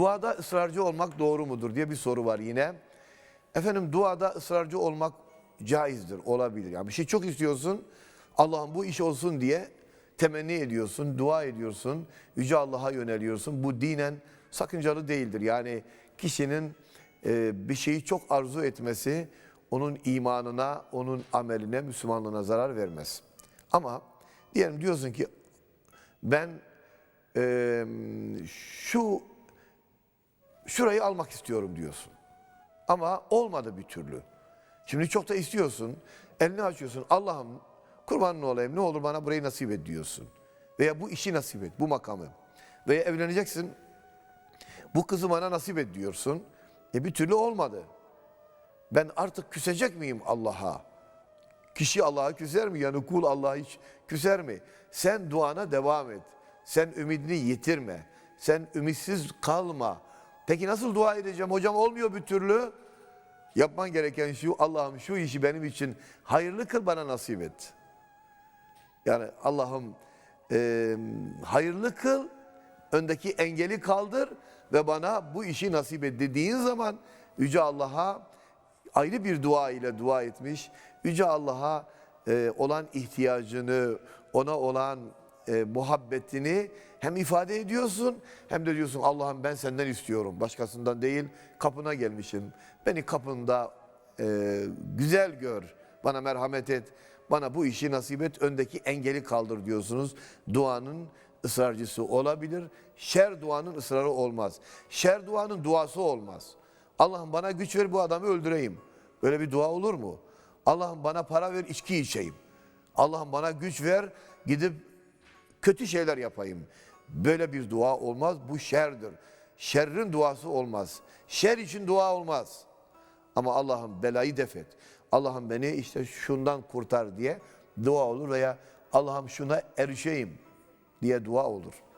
Duada ısrarcı olmak doğru mudur diye bir soru var yine. Efendim duada ısrarcı olmak caizdir, olabilir. Yani bir şey çok istiyorsun, Allah'ım bu iş olsun diye temenni ediyorsun, dua ediyorsun, Yüce Allah'a yöneliyorsun. Bu dinen sakıncalı değildir. Yani kişinin e, bir şeyi çok arzu etmesi onun imanına, onun ameline, Müslümanlığına zarar vermez. Ama diyelim diyorsun ki ben e, şu şurayı almak istiyorum diyorsun. Ama olmadı bir türlü. Şimdi çok da istiyorsun. Elini açıyorsun. Allah'ım kurbanın olayım ne olur bana burayı nasip et diyorsun. Veya bu işi nasip et, bu makamı. Veya evleneceksin. Bu kızı bana nasip et diyorsun. E bir türlü olmadı. Ben artık küsecek miyim Allah'a? Kişi Allah'a küser mi? Yani kul Allah'a hiç küser mi? Sen duana devam et. Sen ümidini yitirme. Sen ümitsiz kalma. Peki nasıl dua edeceğim? Hocam olmuyor bir türlü. Yapman gereken şu Allah'ım şu işi benim için hayırlı kıl bana nasip et. Yani Allah'ım e, hayırlı kıl, öndeki engeli kaldır ve bana bu işi nasip et dediğin zaman Yüce Allah'a ayrı bir dua ile dua etmiş. Yüce Allah'a e, olan ihtiyacını, ona olan e, muhabbetini hem ifade ediyorsun hem de diyorsun Allah'ım ben senden istiyorum. Başkasından değil kapına gelmişim. Beni kapında e, güzel gör. Bana merhamet et. Bana bu işi nasip et. Öndeki engeli kaldır diyorsunuz. Duanın ısrarcısı olabilir. Şer duanın ısrarı olmaz. Şer duanın duası olmaz. Allah'ım bana güç ver bu adamı öldüreyim. Böyle bir dua olur mu? Allah'ım bana para ver içki içeyim. Allah'ım bana güç ver gidip kötü şeyler yapayım. Böyle bir dua olmaz. Bu şerdir. Şerrin duası olmaz. Şer için dua olmaz. Ama Allah'ım belayı defet. Allah'ım beni işte şundan kurtar diye dua olur veya Allah'ım şuna erişeyim diye dua olur.